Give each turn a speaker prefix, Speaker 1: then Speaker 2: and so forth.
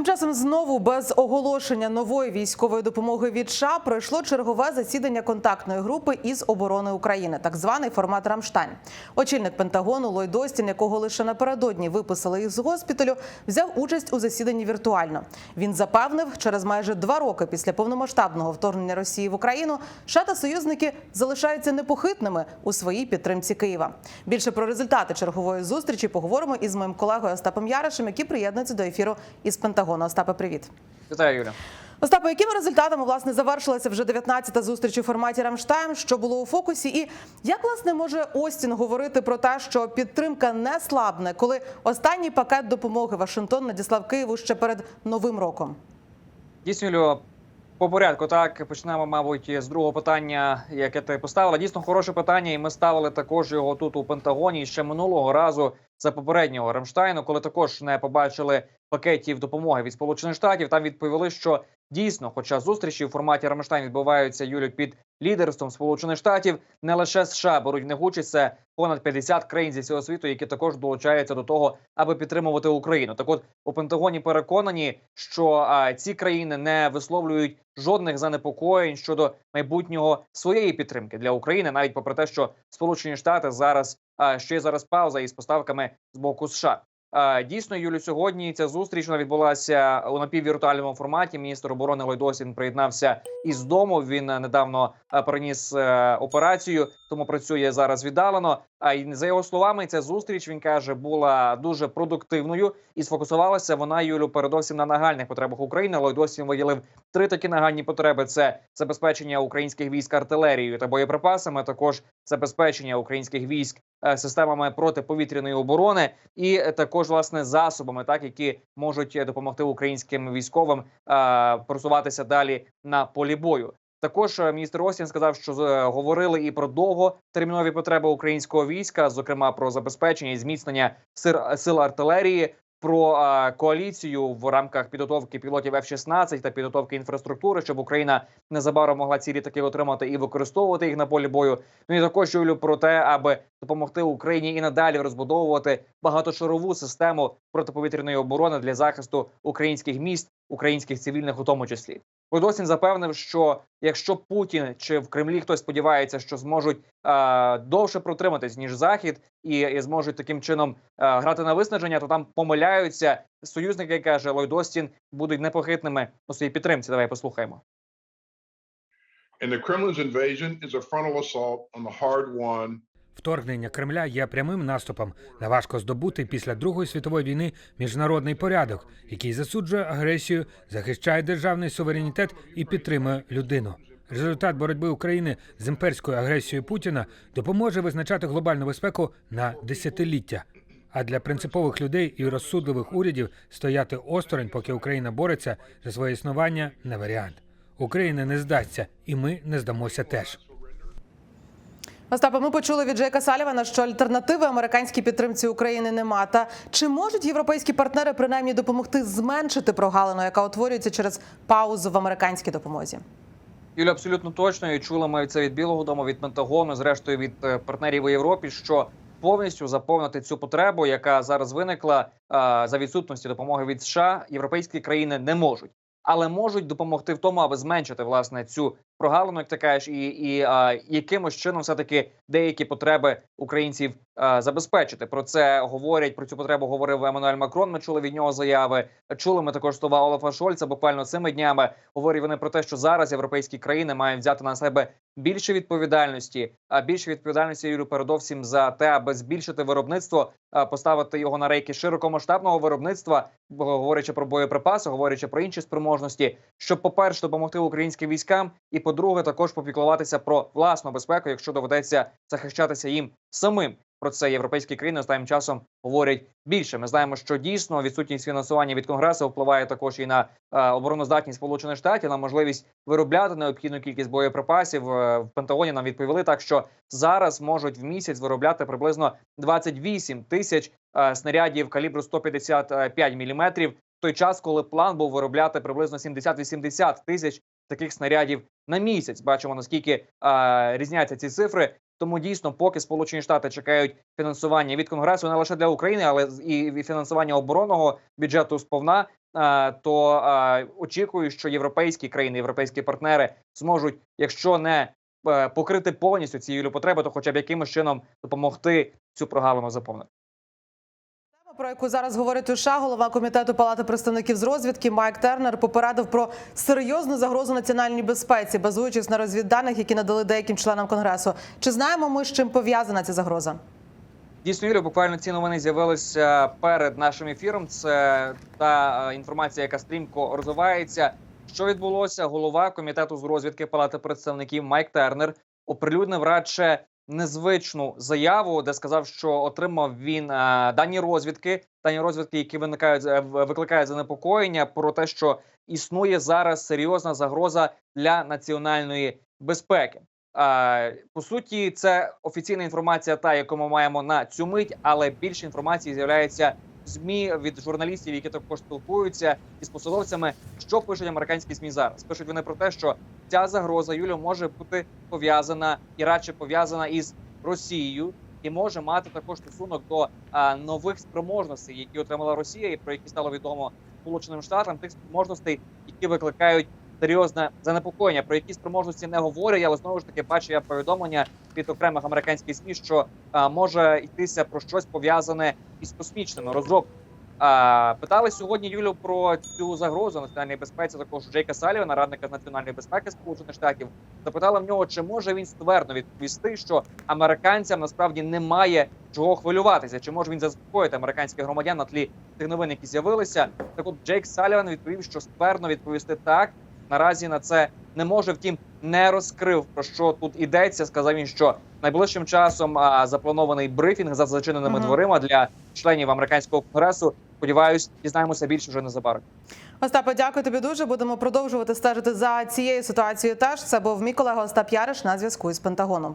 Speaker 1: Тим часом знову без оголошення нової військової допомоги від США пройшло чергове засідання контактної групи із оборони України, так званий формат Рамштайн. Очільник Пентагону Ллойд Остін, якого лише напередодні виписали із госпіталю, взяв участь у засіданні віртуально. Він запевнив, через майже два роки після повномасштабного вторгнення Росії в Україну США та союзники залишаються непохитними у своїй підтримці Києва. Більше про результати чергової зустрічі поговоримо із моїм колегою Остапом Яришем, який приєднується до ефіру із Пентагону. Остапе, привіт.
Speaker 2: Вітаю, Юля.
Speaker 1: Остапе, якими результатами власне завершилася вже 19-та зустріч у форматі Рамштайн? Що було у фокусі? І як власне може Остін говорити про те, що підтримка не слабне, коли останній пакет допомоги Вашингтон надіслав Києву ще перед новим роком?
Speaker 2: Дійсно, по порядку. Так почнемо, мабуть, з другого питання, яке ти поставила. Дійсно, хороше питання, і ми ставили також його тут у Пентагоні ще минулого разу за попереднього Рамштайну, коли також не побачили пакетів допомоги від Сполучених Штатів. Там відповіли, що дійсно, хоча зустрічі в форматі Рамштайн відбуваються Юлю під лідерством Сполучених Штатів, не лише США беруть в них понад 50 країн зі всього світу, які також долучаються до того, аби підтримувати Україну. Так, от у Пентагоні переконані, що а, ці країни не висловлюють жодних занепокоєнь щодо майбутнього своєї підтримки для України, навіть попри те, що Сполучені Штати зараз а, ще зараз пауза із поставками з боку США. А, Дійсно, Юлю, сьогодні ця зустріч відбулася у напіввіртуальному форматі. Міністр оборони Лойдосін приєднався із дому. Він е, недавно приніс е, операцію, тому працює зараз віддалено. А й за його словами, ця зустріч він каже була дуже продуктивною і сфокусувалася вона Юлю передовсім на нагальних потребах України. Лойдосін виділив три такі нагальні потреби: це забезпечення українських військ артилерією та боєприпасами, також забезпечення українських військ е, системами протиповітряної оборони, і е, також власне засобами, так які можуть е, допомогти українським військовим е, просуватися далі на полі бою. Також міністр Остін сказав, що говорили і про довготермінові потреби українського війська, зокрема про забезпечення і зміцнення сил артилерії, про е, коаліцію в рамках підготовки пілотів F-16 та підготовки інфраструктури, щоб Україна незабаром могла ці літаки отримати і використовувати їх на полі бою. Ну і також Юлю про те, аби допомогти Україні і надалі розбудовувати багатошарову систему протиповітряної оборони для захисту українських міст, українських цивільних, у тому числі. Подосін запевнив, що якщо Путін чи в Кремлі хтось сподівається, що зможуть е, довше протриматись ніж Захід, і, і зможуть таким чином е, грати на виснаження, то там помиляються союзники, каже Ллойд Остін, будуть непохитними у своїй підтримці. Давай послухаємо.
Speaker 3: And the Kremlin's invasion is a frontal assault on the hard-won
Speaker 4: Вторгнення Кремля є прямим наступом на важко здобутий після Другої світової війни міжнародний порядок, який засуджує агресію, захищає державний суверенітет і підтримує людину. Результат боротьби України з імперською агресією Путіна допоможе визначати глобальну безпеку на десятиліття. А для принципових людей і розсудливих урядів стояти осторонь, поки Україна бореться за своє існування, не варіант. Україна не здасться, і ми не здамося теж.
Speaker 1: Остапе, ми почули від Джейка Салівана, що альтернативи американській підтримці України нема. Та чи можуть європейські партнери принаймні допомогти зменшити прогалину, яка утворюється через паузу в американській допомозі?
Speaker 2: Юля, абсолютно точно і чули ми це від Білого Дому, від Пентагону, зрештою від е, партнерів у Європі, що повністю заповнити цю потребу, яка зараз виникла е, за відсутності допомоги від США, європейські країни не можуть, але можуть допомогти в тому, аби зменшити власне цю прогалину, як ти кажеш, і, і е, якимось чином все таки деякі потреби українців е, забезпечити. Про це говорять про цю потребу. Говорив Еммануель Макрон. Ми чули від нього заяви. Чули ми також слова Олафа Шольца. Буквально цими днями говорять вони про те, що зараз європейські країни мають взяти на себе більше відповідальності, а більше відповідальності Юрію, передовсім за те, аби збільшити виробництво, а, поставити його на рейки широкомасштабного виробництва, говорячи про боєприпаси, говорячи про інші спроможності, щоб, по перше, допомогти українським військам, і по-друге, також попіклуватися про власну безпеку, якщо доведеться захищатися їм самим. Про це європейські країни останнім часом говорять більше. Ми знаємо, що дійсно відсутність фінансування від конгресу впливає також і на е, обороноздатність Сполучених Штатів, на можливість виробляти необхідну кількість боєприпасів. Е, в Пентагоні нам відповіли так, що зараз можуть в місяць виробляти приблизно 28 тисяч е, снарядів калібру 155 міліметрів. В той час, коли план був виробляти приблизно 70-80 тисяч таких снарядів на місяць. Бачимо наскільки е, різняться ці цифри. Тому дійсно, поки Сполучені Штати чекають фінансування від Конгресу не лише для України, але і фінансування оборонного бюджету сповна. то очікую, що європейські країни, європейські партнери зможуть, якщо не е, покрити повністю ці юлі потреби, то хоча б якимось чином допомогти цю прогалину заповнити.
Speaker 1: Про яку зараз говорить США, голова комітету Палати представників з розвідки Майк Тернер попередив про серйозну загрозу національній безпеці, базуючись на розвідданих, які надали деяким членам конгресу. Чи знаємо ми, з чим пов'язана ця загроза?
Speaker 2: Дійсно, Юлі, буквально ці новини з'явилися перед нашим ефіром. Це та е, інформація, яка стрімко розвивається. Що відбулося? Голова комітету з розвідки Палати представників Майк Тернер оприлюднив радше незвичну заяву, де сказав, що отримав він е, дані розвідки, дані розвідки, які виникають е, викликають занепокоєння про те, що існує зараз серйозна загроза для національної безпеки. Е, по суті, це офіційна інформація, та яку ми маємо на цю мить, але більше інформації з'являється змі від журналістів, які також спілкуються із посадовцями. Що пишуть американські змі зараз? Пишуть вони про те, що ця загроза Юлю може бути пов'язана і радше пов'язана із Росією, і може мати також стосунок до а, нових спроможностей, які отримала Росія, і про які стало відомо Сполученим Штатам, тих спроможностей, які викликають серйозне занепокоєння, про які спроможності не говорять, але знову ж таки бачу я повідомлення від окремих американських СМІ, що а, може йтися про щось пов'язане із космічними розробками. А, питали сьогодні Юлю про цю загрозу національній безпеці, також Джейка Салівана, радника з національної безпеки Сполучених Штатів. Запитали в нього, чи може він ствердно відповісти, що американцям насправді немає чого хвилюватися, чи може він заспокоїти американських громадян на тлі тих новин, які з'явилися. Так от Джейк Саліван відповів, що ствердно відповісти так. Наразі на це не може, втім, не розкрив про що тут ідеться. Сказав він, що найближчим часом а, запланований брифінг за зачиненими
Speaker 1: Мгм.
Speaker 2: дверима для членів американського конгресу. Сподіваюсь, дізнаємося більше вже незабаром.
Speaker 1: Остапе, дякую тобі дуже. Будемо продовжувати стежити за цією ситуацією. Теж це був мій колега Остап Яриш на зв'язку із Пентагоном.